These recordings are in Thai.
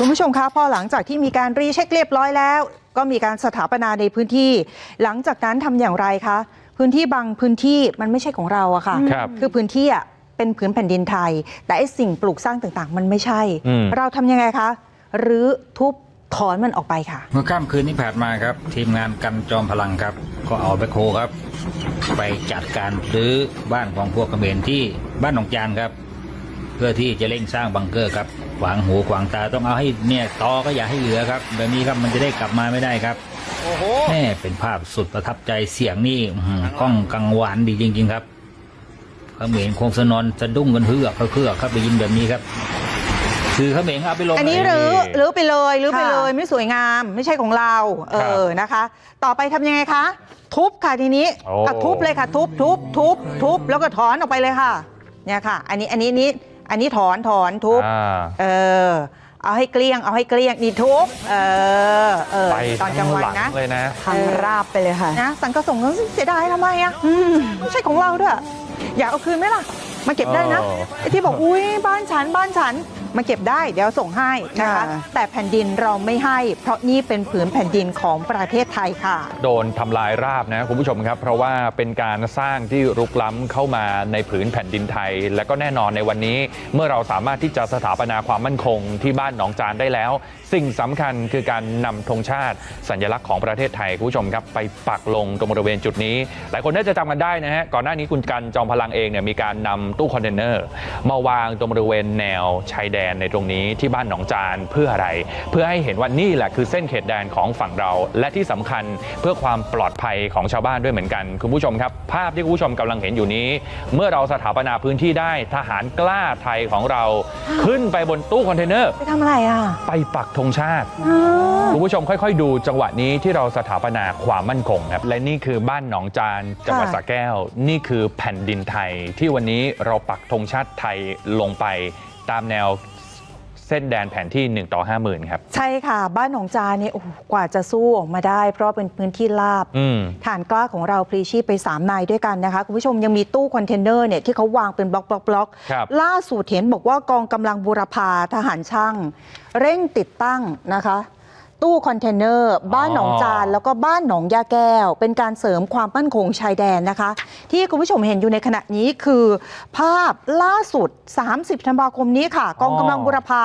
คุณผู้ชมคะพอหลังจากที่มีการรีเช็คเรียบร้อยแล้ว ก็มีการสถาปนาในพื้นที่ หลังจากนั้นทำอย่างไรคะ พื้นที่บางพื้นที่มันไม่ใช่ของเราอะค่ะครับคือพื้นที่อะเป็นผืนแผ่นดินไทย แต่ไอ้สิ่งปลูกสร้างต่างๆ มันไม่ใช่อืมเราทำยังไงคะหรือทุบถอนมันออกไปค่ะ เมื่อค่ำคืนที่ผ่านมาครับ ทีมงานกันจอมพลังครับ ก็เอาแบคโฮครับ ไปจัดการซื้อบ้านของพวกเขมรที่บ้านหนองจานครับ เพื่อที่จะเร่งสร้างบังเกอร์ครับ ขวางหูขวางตาต้องเอาให้เนี่ยตอก็อย่าให้เหลือครับ แบบนี้ครับมันจะได้กลับมาไม่ได้ครับแม่เป็นภาพสุดประทับใจเสียงนี่อื้อหือกล้องกังวานดีจริง ๆ ครับเขมรคงสนอนสะดุ้งกันเฮือกเฮือกครับได้ยินแบบนี้ครับ คือเขมรเอาไปลงอันนี้ไหรือหรือไปเลยหรือไปค่ะเลยไม่สวยงามไม่ใช่ของเรา เอครับอนะคะ ต่อไปทำยังไงคะ ทุบค่ะทีนี้โอ้อะทุบเลยค่ะ ทุบทุบทุบทุบแล้วก็ถอนออกไปเลยค่ะเนี่ยค่ะ อันนี้อันนี้นี้ อันนี้ถอนถอนทุบ อ่า เออ เอาให้เกลี้ยง เอาให้เกลี้ยงนี่ทุบ เออ เออ ไปตอนกลางวันหลังนะ เลยนะ พังราบไปเลยค่ะ นะ สังกะสงก็เสียดายทำไมอะอืมไม่ใช่ของเราด้วย อยากเอาคืนไหมล่ะ มาเก็บได้นะอ๋อไอ้ที่บอก อุ้ยบ้านฉันบ้านฉัน มาเก็บได้เดี๋ยวส่งให้นะคะ ค่ะ แต่แผ่นดินเราไม่ให้ เพราะนี่เป็นผืนแผ่นดินของประเทศไทยค่ะ โดนทำลายราบนะคุณผู้ชมครับ เพราะว่าเป็นการสร้างที่รุกล้ำเข้ามาในผืนแผ่นดินไทย และก็แน่นอนในวันนี้ เมื่อเราสามารถที่จะสถาปนาความมั่นคงที่บ้านหนองจานได้แล้ว สิ่งสำคัญคือการนำธงชาติ สัญลักษณ์ของประเทศไทยคุณผู้ชมครับไปปักลงตรงบริเวณจุดนี้ หลายคนน่าจะจำกันได้นะฮะก่อนหน้านี้คุณกันจอมพลังเองเนี่ยมีการนำตู้คอนเทนเนอร์มาวางตรงบริเวณแนวชายแดนในตรงนี้ที่บ้านหนองจานเพื่ออะไร เพื่อให้เห็นว่านี่แหละคือเส้นเขตแดนของฝั่งเรา และที่สำคัญเพื่อความปลอดภัยของชาวบ้านด้วยเหมือนกันคุณผู้ชมครับ ภาพที่คุณผู้ชมกำลังเห็นอยู่นี้ เมื่อเราสถาปนาพื้นที่ได้ทหารกล้าไทยของเราขึ้นไปบนตู้คอนเทนเนอร์ไปทำอะไรอะไปปักธงชาติคุณผู้ชมค่อย ๆ ดูจังหวะนี้ที่เราสถาปนาความมั่นคงครับและนี่คือบ้านหนองจานจังหวัดค่ะสระแก้ว นี่คือแผ่นดินไทย ที่วันนี้เราปักธงชาติไทยลงไปตามแนว เส้นแดนแผนที่ 1 ต่อ 50,000ครับ ใช่ค่ะบ้านหนองจานเนี่ยโอ้โหกว่าจะสู้ออกมาได้ เพราะเป็นพื้นที่ราบ อืม ฐานกล้าของเราพลีชีพไป 3 นายด้วยกันนะคะ คุณผู้ชมยังมีตู้คอนเทนเนอร์เนี่ยที่เขาวางเป็นบล็อกบล็อกบล็อกครับ ล่าสุดเห็นบอกว่ากองกำลังบูรพาทหารช่าง เร่งติดตั้งนะคะ ตู้คอนเทนเนอร์ บ้านหนองจาน แล้วก็บ้านหนองยาแก้ว เป็นการเสริมความมั่นคงชายแดนนะคะ ที่คุณผู้ชมเห็นอยู่ในขณะนี้คือ ภาพล่าสุด 30ธันวาคมนี้ค่ะ กองกำลังบูรพา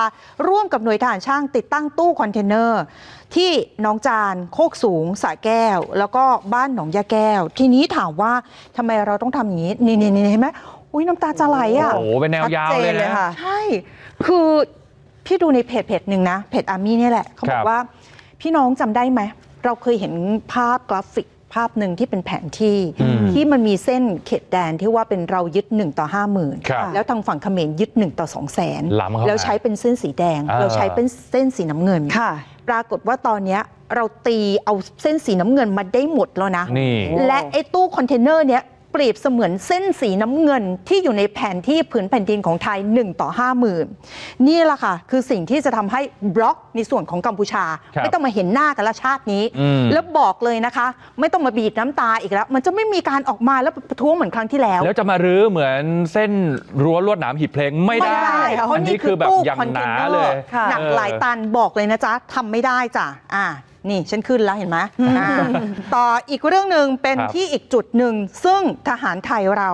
ร่วมกับหน่วยทหารช่างติดตั้งตู้คอนเทนเนอร์ ที่หนองจานโคกสูงสระแก้ว แล้วก็บ้านหนองยาแก้ว ทีนี้ถามว่าทำไมเราต้องทำอย่างนี้นี่นี่นี่เห็นไหมอุ้ยน้ำตาจะไหลอะโอ้โหเป็นแนวยาวเลยชัดเจนเลยนะค่ะใช่คือพี่ดูในเพจเพจหนึ่งนะเพจอาร์มี่นี่ยแหละเขาบอครักบว่า พี่น้องจำได้ไหม เราเคยเห็นภาพกราฟิกภาพหนึ่งที่เป็นแผนที่อืมที่มันมีเส้นเขตแดนที่ว่าเป็นเรายึด 1 ต่อ 5 0,000ครับแล้วทางฝั่งเขมรยึด 1 ต่อ 2 0 0แสนล้ำเข้ามาแล้วใช้เป็นเส้นสีแดง อ่า เราใช้เป็นเส้นสีน้ำเงิน ค่ะ ปรากฏว่าตอนเนี้ยเราตีเอาเส้นสีน้ำเงินมาได้หมดแล้วนะ นี่ และไอ้ตู้คอนเทนเนอร์เนี้ย เปรียบเสมือนเส้นสีน้ำเงินที่อยู่ในแผนที่ผืนแผ่นดินของไทย 1 ต่อ 50,000 นี่แหละค่ะ คือสิ่งที่จะทำให้บล็อกในส่วนของกัมพูชาครับไม่ต้องมาเห็นหน้ากันละชาตินี้อืมแล้วบอกเลยนะคะ ไม่ต้องมาบีบน้ำตาอีกแล้ว มันจะไม่มีการออกมาแล้วประท้วงเหมือนครั้งที่แล้ว แล้วจะมารื้อเหมือนเส้นรั้วลวดหนามหีบเพลงไม่ได้เพราะอันนี่นี้คืคืออแบบตู้อย่างคอนหเทนนาเนอเลยร์ค่ะหนักหลายตันบอกเลยนะจ๊ะทำไม่ได้จ้ะอ่า นี่ฉันขึ้นแล้วเห็นไหมอ่าต่ออีกเรื่องหนึ่งเป็นครับ ที่อีกจุดหนึ่ง ซึ่งทหารไทยเรา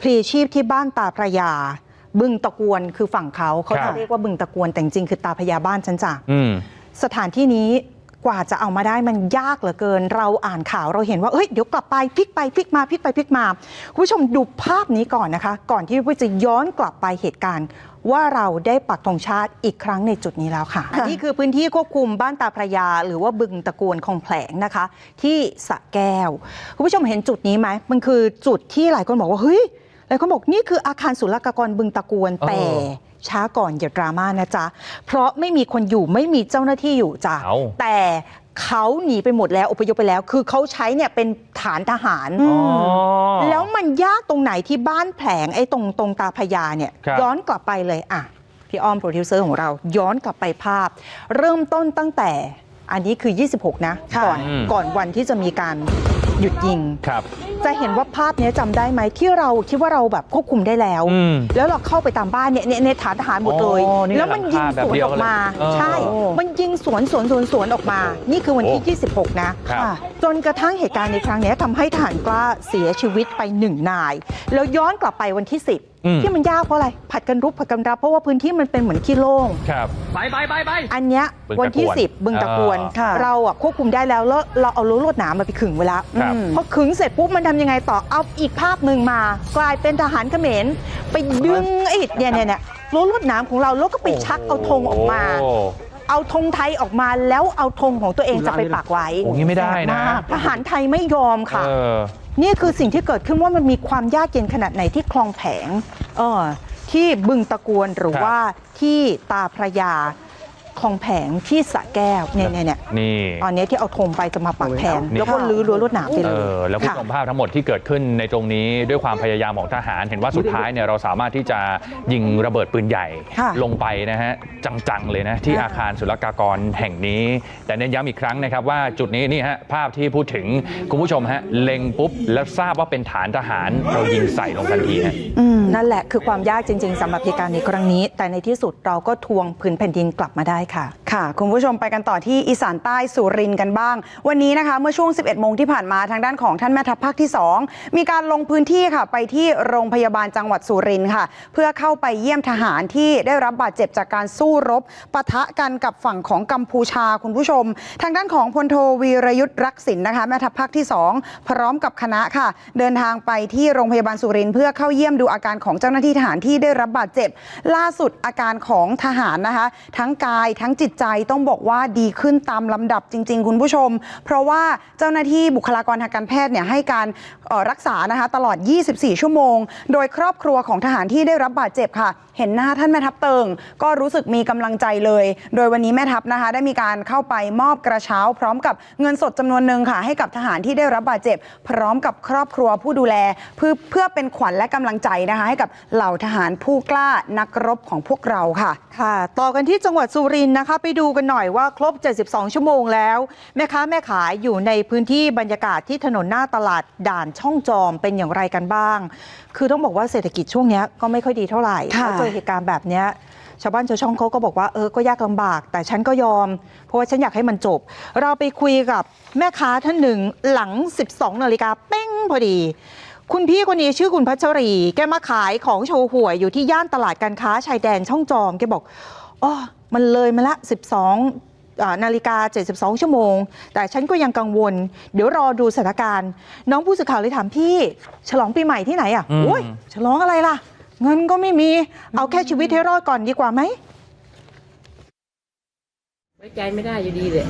พลีชีพที่บ้านตาพระยา บึงตะกวนคือฝั่งเขาเขาครัจะบ เรียกว่าบึงตะกวนแต่จริงๆคือตาพระยาบ้านฉันจ้ะ อืม สถานที่นี้ กว่าจะเอามาได้มันยากเหลือเกิน เราอ่านข่าวเราเห็นว่าเอ้ยเดี๋ยวกลับไปพลิกไปพลิกมาพลิกไปพลิกมาคุณผู้ชมดูภาพนี้ก่อนนะคะ ก่อนที่วิจะย้อนกลับไปเหตุการณ์ว่าเราได้ปักธงชาติอีกครั้งในจุดนี้แล้วค่ะอันนี้คือพื้นที่ควบคุมบ้านตาพระยา หรือว่าบึงตะกวนคลองแผลงนะคะ ที่สระแก้ว คุณผู้ชมเห็นจุดนี้ไหม มันคือจุดที่หลายคนบอกว่า เฮ้ย หลายคนบอกนี่คืออาคารศุลกากรบึงตะกวนเออแต่ ช้าก่อนอย่าดราม่านะจ๊ะ เพราะไม่มีคนอยู่ไม่มีเจ้าหน้าที่อยู่จ้ะ เอ้า แต่เขาหนีไปหมดแล้วอพยพไปแล้ว คือเขาใช้เนี่ยเป็นฐานทหาร อ๋อ แล้วมันยากตรงไหนที่บ้านแผลงไอ้ตรงตรงตาพญาเนี่ยครับ ย้อนกลับไปเลยอะพี่อ้อมโปรดิวเซอร์ของเราย้อนกลับไปภาพ เริ่มต้นตั้งแต่อันนี้คือ 26 นะ ก่อนอืมก่อนวันที่จะมีการหยุดยิง ครับจะเห็นว่าภาพเนี้ยจำได้ไหมที่เราคิดว่าเราแบบควบคุมได้แล้วอืมแล้วเราเข้าไปตามบ้านเนี่ยเนี่ยในฐานทหารหมดเลยอ๋อนี่แล้วมันยิงหลังคาแบบสวนเดียวออกมาเลยเออใช่ มันยิงสวนสวนสวนสวนออกมา นี่คือวันที่โอ้26นะครับค่ะจนกระทั่งเหตุการณ์ในครั้งเนี้ยทำให้ทหารกล้าเสียชีวิตไปหนึ่งนาย แล้วย้อนกลับไปวันที่อืม10ที่มันยากเพราะอะไร ผัดกันรุกผัดกันรับ เพราะว่าพื้นที่มันเป็นเหมือนขี้โล่งครับอันเนี้ยบึงตะกวนวันที่ 10 บึงตะกวนอ่าเราอะควบคุมได้แล้วแล้วเราเอารั้วลวดหนามมาไปขึงไว้แล้วครับอืมพอขึงเสร็จปุ๊บมันทำยังไงต่อเอาอีกภาพหนึ่งมา กลายเป็นทหารเขมรไปดึงไอ้เนี่ยเนี่ยเนี่ยรั้วลวดหนามของเราแล้วก็ไปชักเอาธงออกมาโอ้เอาธงไทยออกมาแล้วเอาธงของตัวเองจะไปปักไว้โอ้งี้ไม่ได้นะทหารไทยไม่ยอมค่ะ เออ นี่คือสิ่งที่เกิดขึ้นว่ามันมีความยากเย็นขนาดไหนที่คลองแผงเออที่บึงตะกวนหรือครับ ว่าที่ตาพระยา คลองแผงที่สระแก้วเนี่ยเนี่ยเนี่ยนี่ ตอนนี้ที่เอาธงไปจะมาปักแทนนี่ แล้วก็ลื้อรั้วลวดหนามไปเอเลยอแล้วคุณผู้ชมภาพทั้งหมดที่เกิดขึ้นในตรงนี้ด้วยความพยายามของทหาร เห็นว่าสุดท้ายเนี่ยเราสามารถที่จะยิงระเบิดปืนใหญ่ค่ะลงไปนะฮะจังๆเลยนะที่อาคารศุลกากรแห่งนี้ แต่เน้นย้ำอีกครั้งนะครับว่าจุดนี้นี่ฮะภาพที่พูดถึงคุณผู้ชมฮะเล็งปุ๊บแล้วทราบว่าเป็นฐานทหารเรายิงใส่ลงทันทีฮะ อืมนั่นแหละคือความยากจริง ๆสำหรับเหตุการณ์ในครั้งนี้ แต่ในที่สุดเราก็ทวงผืนแผ่นดินกลับมาได้ค่ะ ค่ะ คุณผู้ชมไปกันต่อที่อีสานใต้สุรินทร์กันบ้าง วันนี้นะคะ เมื่อช่วง 11 โมงที่ผ่านมาทางด้านของท่านแม่ทัพภาคที่ 2 มีการลงพื้นที่ค่ะ ไปที่โรงพยาบาลจังหวัดสุรินทร์ค่ะ เพื่อเข้าไปเยี่ยมทหารที่ได้รับบาดเจ็บจากการสู้รบปะทะกันกับฝั่งของกัมพูชาคุณผู้ชม ทางด้านของพลโทวีรยุทธ์รักษินนะคะแม่ทัพภาคที่ 2 พร้อมกับคณะค่ะ เดินทางไปที่โรงพยาบาลสุรินทร์เพื่อเข้าเยี่ยมดูอาการของเจ้าหน้าที่ทหารที่ได้รับบาดเจ็บ ล่าสุดอาการของทหารนะคะ ทั้งกายทั้งจิตใจต้องบอกว่าดีขึ้นตามลำดับจริง ๆ คุณผู้ชม เพราะว่าเจ้าหน้าที่บุคลากรทางการแพทย์เนี่ยให้การออรักษานะคะตลอด 24 ชั่วโมง โดยครอบครัวของทหารที่ได้รับบาดเจ็บค่ะ เห็นหน้าท่านแม่ทัพเติง ก็รู้สึกมีกำลังใจเลย โดยวันนี้แม่ทัพนะคะ ได้มีการเข้าไปมอบกระเช้า พร้อมกับเงินสดจำนวนหนึ่งค่ะ ให้กับทหารที่ได้รับบาดเจ็บ พร้อมกับครอบครัวผู้ดูแลเพื่อเพื่อเป็นขวัญและกำลังใจนะคะ ให้กับเหล่าทหารผู้กล้านักรบของพวกเราค่ะค่ะ ต่อกันที่จังหวัดสุรินทร์นะคะ ไปดูกันหน่อยว่าครบ 72 ชั่วโมงแล้ว แม่ค้าแม่ขายอยู่ในพื้นที่บรรยากาศที่ถนนหน้าตลาดด่านช่องจอมเป็นอย่างไรกันบ้าง คือต้องบอกว่าเศรษฐกิจช่วงเนี้ยก็ไม่ค่อยดีเท่าไหร่ค่ะ แล้วเจอเหตุการณ์แบบเนี้ยชาวบ้านชาวช่องเขาก็บอกว่าเออก็ยากลำบาก แต่ฉันก็ยอม เพราะว่าฉันอยากให้มันจบ เราไปคุยกับแม่ค้าท่านหนึ่งหลัง 12 นาฬิกาเป้งพอดี คุณพี่คนนี้ชื่อคุณพัชรี แกมาขายของโชว์หวยอยู่ที่ย่านตลาดการค้าชายแดนช่องจอม แกบอกอ๋อ มันเลยมาละ 12อ่านาฬิกา 72 ชั่วโมง แต่ฉันก็ยังกังวล เดี๋ยวรอดูสถานการณ์ น้องผู้สื่อข่าวเลยถามพี่ ฉลองปีใหม่ที่ไหนอะอืมโอ้ย ฉลองอะไรล่ะ เงินก็ไม่มี เอาแค่ชีวิตให้รอดก่อนดีกว่าไหม ไว้ใจไม่ได้อยู่ดีเลย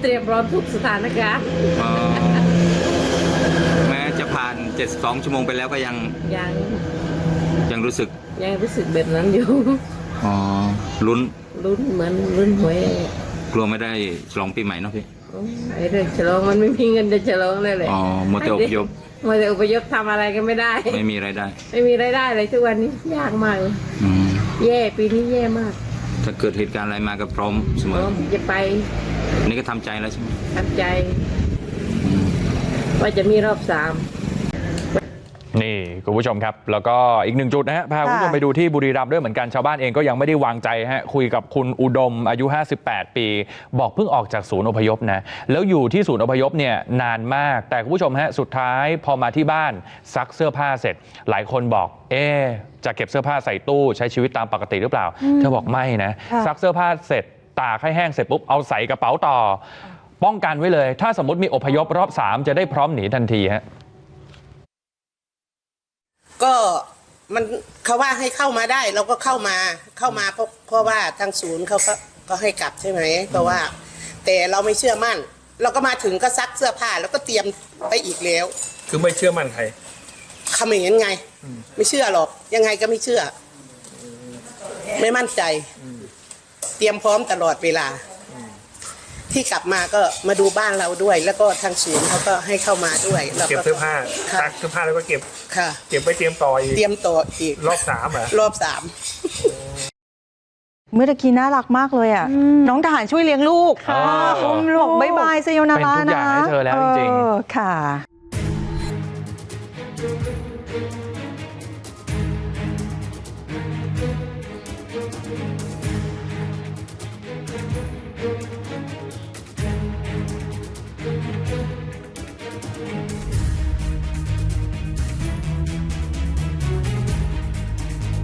เตรียมพร้อมทุกสถานการณ์อ๋อแม้จะผ่าน 72 ชั่วโมงไปแล้วก็ยัง ยัง ยังรู้สึก ยังรู้สึกแบบนั้นอยู่ อ๋อลุ้นลุ้นเหมือนลุ้นหวยกลัวไม่ได้ฉลองปีใหม่เนาะพี่โอ้ยไอ้เรื่องฉลองมันไม่มีเงินจะฉลองเลยเลยอ๋อมัวแต่อพยพมัวแต่อพยพทำอะไรก็ไม่ได้ ไม่มีรายได้ ไม่มีรายได้เลยทุกวันนี้ยากมากเลยอืมแย่ปีนี้แย่มาก ถ้าเกิดเหตุการณ์อะไรมาก็พร้อมเสมอจะไป นี่ก็ทำใจแล้วใช่ไหมทำใจ ว่าจะมีรอบสาม นี่คุณผู้ชมครับ แล้วก็อีกหนึ่งจุดนะฮะพาคุณผู้ชมไปดูที่บุรีรัมย์ด้วยเหมือนกันชาวบ้านเองก็ยังไม่ได้วางใจฮะคุยกับคุณอุดมอายุ 58 ปี บอกเพิ่งออกจากศูนย์อพยพนะแล้วอยู่ที่ศูนย์อพยพเนี่ยนานมาก แต่คุณผู้ชมฮะสุดท้ายพอมาที่บ้านซักเสื้อผ้าเสร็จ หลายคนบอก เอ๊ะจะเก็บเสื้อผ้าใส่ตู้ใช้ชีวิตตามปกติหรือเปล่า เธอบอกไม่นะค่ะซักเสื้อผ้าเสร็จตากให้แห้งเสร็จปุ๊บเอาใส่กระเป๋าต่อ ป้องกันไว้เลย ถ้าสมมติมีอพยพรอบสามจะได้พร้อมหนีทันทีฮะ ก็มันเขาว่าให้เข้ามาได้เราก็เข้ามาเข้ามาเพราะเพราะว่าทางศูนย์เขาก็ก็ให้กลับใช่ไหมเพราะว่า แต่เราไม่เชื่อมั่น เราก็มาถึงก็ซักเสื้อผ้าแล้วก็เตรียมไปอีกแล้วคือไม่เชื่อมั่นใคร เขมรไง ไม่เชื่อหรอกยังไงก็ไม่เชื่ออไม่มั่นใจ เตรียมพร้อมตลอดเวลา ที่กลับมาก็มาดูบ้านเราด้วย แล้วก็ทางศูนย์เขาก็ให้เข้ามาด้วยเก็บเสื้อผ้าตักเสื้อผ้าแล้วก็เก็บ ค่ะ เก็บไปเตรียมต่ออีกเตรียมต่ออีกรอบสามเหรอ รอบสาม เมื่อตะกี้น่ารักมากเลยอะ น้องทหารช่วยเลี้ยงลูกค่ะ อุ้มลูกบายบายเซโยนาระเป็นทุกอย่างให้เธอแล้วจริงๆค่ะ